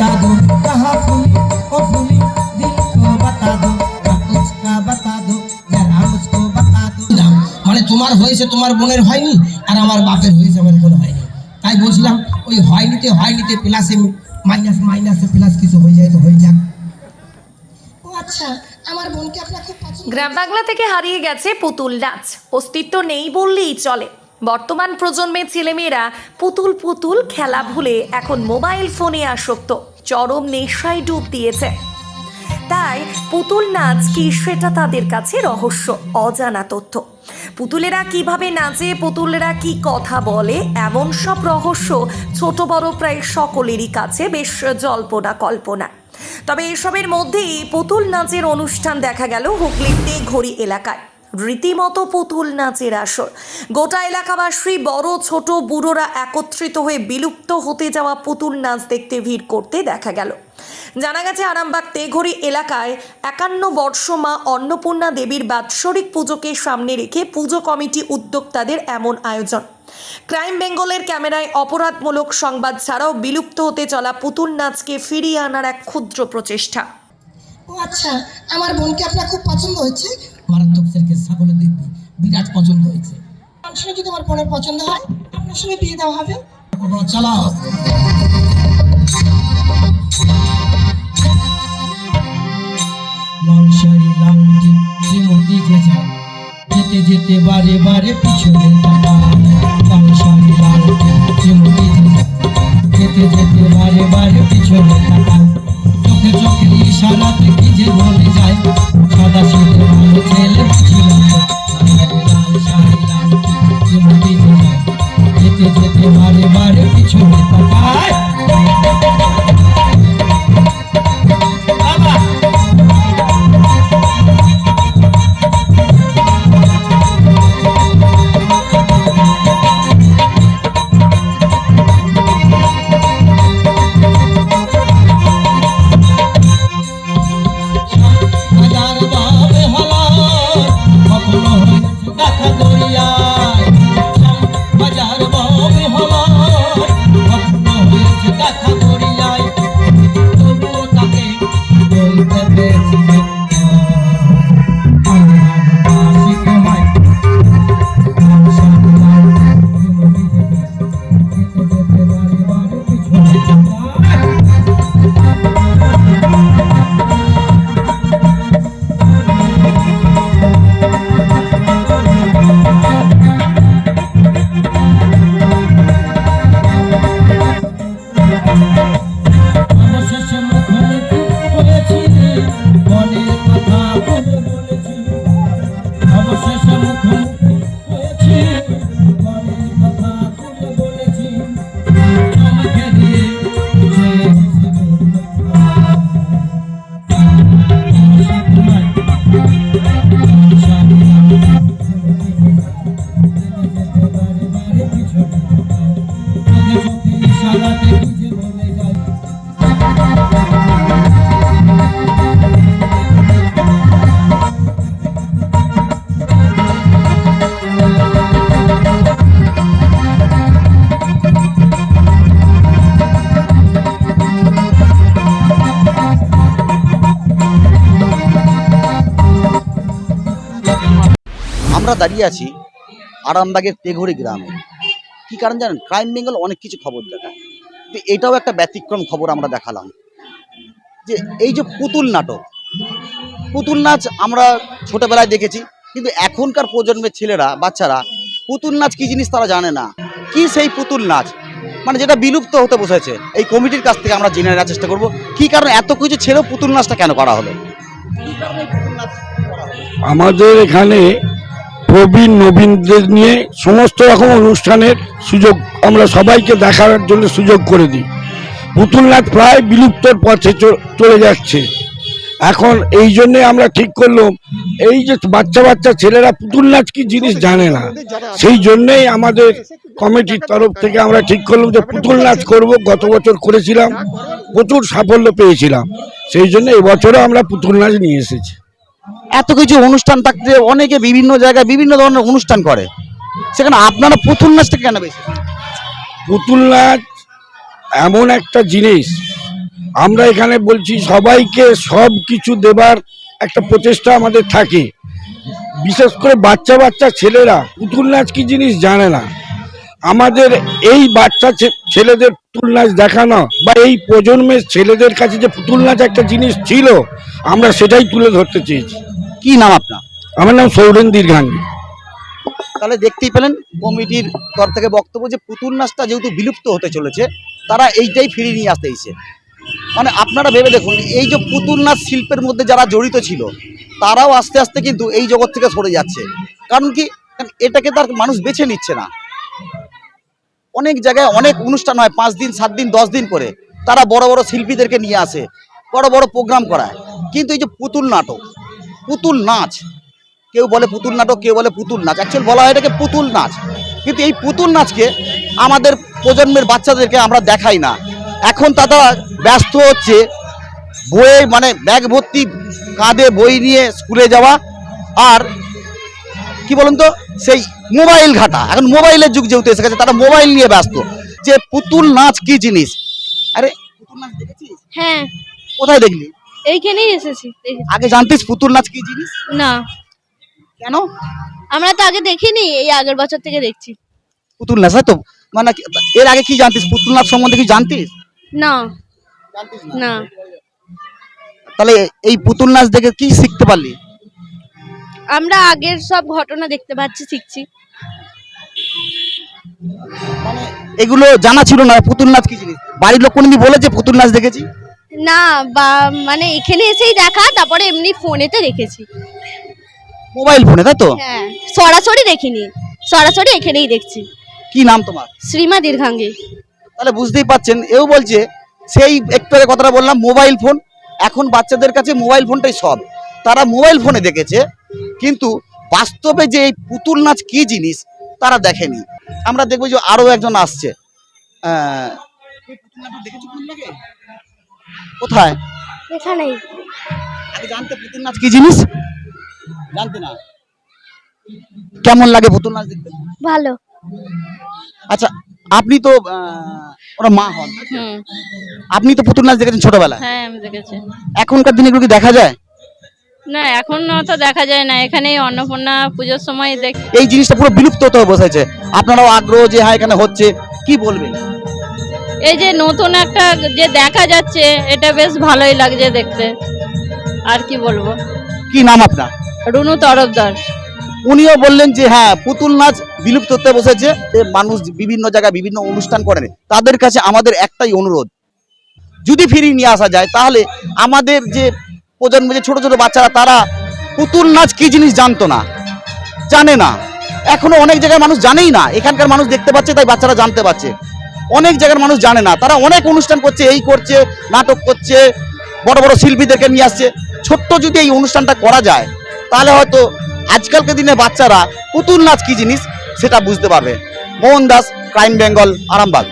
बता दो कहाँ फूली ओ फूली दिल को बता दो ना उसका बता दो जरा मुझको बता दो মানে তোমার হয়েছে তোমার বোনের হয়নি আর আমার বাপের হয়েছে আমার কোনো হয়নি তাই বলছিলাম ওই হয়নিতে হয়নিতে প্লাসে মাইনাস মাইনাসে প্লাস কিছু হয়ে যায় তো হয়ে যাক ও আচ্ছা আমার বোনকে আপনার খুব পছন্দ গ্রাম বাংলা থেকে হারিয়ে গেছে পুতুল নাচ অস্তিত্ব নেই বললেই চলে বর্তমান প্রজন্মের ছেলেমেয়েরা পুতুল পুতুল খেলা ভুলে এখন মোবাইল ফোনে আসক্ত চরম নেশায় ডুব দিয়েছে। তাই পুতুল নাচ কি সেটা তাদের কাছে রহস্য, অজানা তথ্য। পুতুলেরা কীভাবে নাচে, পুতুলেরা কি কথা বলে, এমন সব রহস্য ছোট বড় প্রায় সকলেরই কাছে বেশ জল্পনা কল্পনা। তবে এসবের মধ্যেই পুতুল নাচের অনুষ্ঠান দেখা গেল হুগলির ঘড়ি এলাকায়। রীতিমতো পুতুল নাচের আসর। গোটা এলাকাবাসী, বড়, ছোট, বুড়োরা একত্রিত হয়ে বিলুপ্ত হতে যাওয়া পুতুল নাচ দেখতে ভিড় করতে দেখা গেল। জানা গেছে, আরামবাগ তেঘড়ি এলাকায় একান্ন বর্ষ মা অন্নপূর্ণা দেবীর বাৎসরিক পুজোকে সামনে রেখে পুজো কমিটি উদ্যোক্তাদের এমন আয়োজন। ক্রাইম বেঙ্গলের ক্যামেরায় অপরাধমূলক সংবাদ ছাড়াও বিলুপ্ত হতে চলা পুতুল নাচকে ফিরিয়ে আনার এক ক্ষুদ্র প্রচেষ্টা। ও আচ্ছা আমার বোনকে আপনার খুব পছন্দ হয়েছে। মারাত্মক সেরকে দেখবি বিরাট পছন্দ হয়েছে। মানুষের যদি আমার বোনের পছন্দ হয়? আপনার সঙ্গে বিয়ে দেওয়া হবে। চালাও। যায় যেতে যেতে বারে বারে পিছনে তাকায়। বারে আমরা দাঁড়িয়ে আছি আরামবাগের তেঘড়ি গ্রামে। কি কারণ জানেন? ক্রাইম বেঙ্গল অনেক কিছু খবর দেখায়। তো এটাও একটা ব্যতিক্রম খবর আমরা দেখালাম। যে এই যে পুতুল নাটক, পুতুল নাচ আমরা ছোটবেলায় দেখেছি, কিন্তু এখনকার প্রজন্মের ছেলেরা, বাচ্চারা, পুতুল নাচ কি জিনিস তারা জানে না। কি সেই পুতুল নাচ? মানে যেটা বিলুপ্ত হতে বসেছে। এই কমিটির কাছ থেকে আমরা জেনে নেওয়ার চেষ্টা করব, কি কারণে এত কিছু ছেলেও পুতুল নাচটা কেন করা হলো? আমাদের এখানে প্রবীণ নবীনদের নিয়ে সমস্ত রকম অনুষ্ঠানের সুযোগ আমরা সবাইকে দেখার জন্য সুযোগ করে দিই। পুতুল নাচ প্রায় বিলুপ্তর পথে চলে যাচ্ছে। এখন এই জন্যে আমরা ঠিক করলাম, এই যে বাচ্চা বাচ্চা ছেলেরা পুতুল নাচ কি জিনিস জানে না, সেই জন্যেই আমাদের কমিটির তরফ থেকে আমরা ঠিক করলাম যে পুতুল নাচ করব, গত বছর করেছিলাম, প্রচুর সাফল্য পেয়েছিলাম, সেই জন্য এবছরও আমরা পুতুল নাচ নিয়ে এসেছি। এত কিছু অনুষ্ঠান থাকতে অনেকে বিভিন্ন জায়গায় বিভিন্ন ধরনের অনুষ্ঠান করে। সেখানে আপনারা পুতুল নাচটা কেন বেশি? পুতুল নাচ এমন একটা জিনিস। আমরা এখানে বলছি সবাইকে সব কিছু দেবার একটা প্রচেষ্টা আমাদের থাকে। বিশেষ করে বাচ্চা বাচ্চা ছেলেরা পুতুল নাচ কি জিনিস জানে না। আমাদের এই বাচ্চা ছেলেদের পুতুল নাচ দেখানো বা এই প্রজন্মের ছেলেদের কাছে যে পুতুল নাচ একটা জিনিস ছিল আমরা সেটাই তুলে ধরতে চেয়েছি। কি নাম আপনার? আমার নাম সৌরেন দীর্ঘাঙ্গী। তাহলে দেখতেই পেলেন কমিটির তরফ থেকে বক্তব্য যে পুতুল নাচটা যেহেতু বিলুপ্ত হতে চলেছে তারা এইটাই ফিরিয়ে নিয়ে আসতে এসে মানে আপনারা ভেবে দেখুন এই যে পুতুল নাচ শিল্পের মধ্যে যারা জড়িত ছিল তারাও আস্তে আস্তে কিন্তু এই জগৎ থেকে সরে যাচ্ছে। কারণ কি? এটাকে তার মানুষ বেছে নিচ্ছে না। অনেক জায়গায় অনেক অনুষ্ঠান হয়, পাঁচ দিন, সাত দিন, দশ দিন করে। তারা বড় বড় শিল্পীদেরকে নিয়ে আসে, বড় বড় প্রোগ্রাম করায়। কিন্তু এই যে পুতুল নাটক, পুতুল নাচ, কেউ বলে পুতুল নাটক, কেউ বলে পুতুল নাচ। অ্যাকচুয়াল বলা হয় এটাকে পুতুল নাচ। কিন্তু এই পুতুল নাচকে আমাদের প্রজন্মের বাচ্চাদেরকে আমরা দেখাই না। এখন তারা ব্যস্ত হচ্ছে, বইয়ে মানে ব্যাগ ভর্তি, কাঁধে বই নিয়ে স্কুলে যাওয়া। আর কি বলুন তো, সেই মোবাইল ঘাটা। এখন মোবাইলের যুগ যেহেতু এসে গেছে তারা মোবাইল নিয়ে ব্যস্ত। যে পুতুল নাচ কি জিনিস? আরে পুতুল নাচ দেখেছিস? হ্যাঁ। কোথায় দেখলি? এইখানেই এসেছি আগে জানতিস পুতুল নাচ কি জিনিস? না। কেন? আমরা তো আগে দেখিনি এই আগের বছর থেকে দেখছি। পুতুল নাচ তো মানে এর আগে কি জানতিস? পুতুল নাচ সম্বন্ধে কি জানতিস? না। জানতিস না। তাহলে এই পুতুল নাচ দেখে কি শিখতে পারলি? আমরা আগের সব ঘটনা দেখতে পাচ্ছি শিখছি। মানে এগুলো জানা ছিল না পুতুল নাচ কি জিনিস? বাড়ির লোক কোনদিন বলেছে পুতুল নাচ দেখেছি? না বা মানে এখানে এসেই দেখা তারপরে এমনি ফোনেতে দেখেছি। মোবাইল ফোনে তাই তো? হ্যাঁ সরাসরি দেখিনি। সরাসরি এখানেই দেখছি। কি নাম তোমার? শ্রীমা দীর্ঘাঙ্গী। তাহলে বুঝতেই পাচ্ছেন এও বলছে সেই একটু আগে কথাটা বললাম মোবাইল ফোন এখন বাচ্চাদের কাছে মোবাইল ফোনটাই সব। তারা মোবাইল ফোনে দেখেছে কিন্তু বাস্তবে যে এই পুতুল নাচ কি জিনিস তারা দেখেনি। আমরা দেখব যে আরও একজন আসছে? কোথায়? এখানেই। জানতে পুতুল নাচ কি জিনিস? জানতে না। কেমন লাগে পুতুল নাচ দেখতে? ভালো। আচ্ছা আপনি তো ওরা মা হন। আপনি তো পুতুল নাচ দেখেছেন ছোটবেলায়? হ্যাঁ আমি দেখেছি। এখনকার দিনে এগুলো কি দেখা যায়? না এখন তো দেখা যায় না। এখানে অন্নপূর্ণা পুজোর সময় দেখ এই জিনিসটা পুরো বিলুপ্ত হতে বসেছে। আপনারাও আগ্রহ যে হ্যাঁ এখানে হচ্ছে কি বলবেন? এই যে নতুন একটা যে দেখা যাচ্ছে এটা বেশ ভালোই লাগছে দেখতে। আর কি বলব? কি নাম আপনার? রুনু তরফদার। উনিও বললেন যে হ্যাঁ পুতুল নাচ বিলুপ্ত হতে বসেছে। যে মানুষ বিভিন্ন জায়গায় বিভিন্ন অনুষ্ঠান করেন। তাদের কাছে আমাদের একটাই অনুরোধ। যদি ফিরিয়ে নিয়ে আসা যায় তাহলে আমাদের যে প্রজন্ম যে ছোট ছোট বাচ্চারা, তারা পুতুল নাচ কি জিনিস জানতো না, জানে না। এখনও অনেক জায়গায় মানুষ জানেই না, এখানকার মানুষ দেখতে পাচ্ছে, তাই বাচ্চারা জানতে পারছে। অনেক জায়গার মানুষ জানে না, তারা অনেক অনুষ্ঠান করছে, এই করছে, নাটক করছে, বড় বড় শিল্পীদেরকে নিয়ে আসছে। ছোট্ট যদি এই অনুষ্ঠানটা করা যায়, তাহলে হয়তো আজকালকার দিনে বাচ্চারা পুতুল নাচ কি জিনিস, সেটা বুঝতে পারবে। Mohan Das crime Bengal, Arambagh.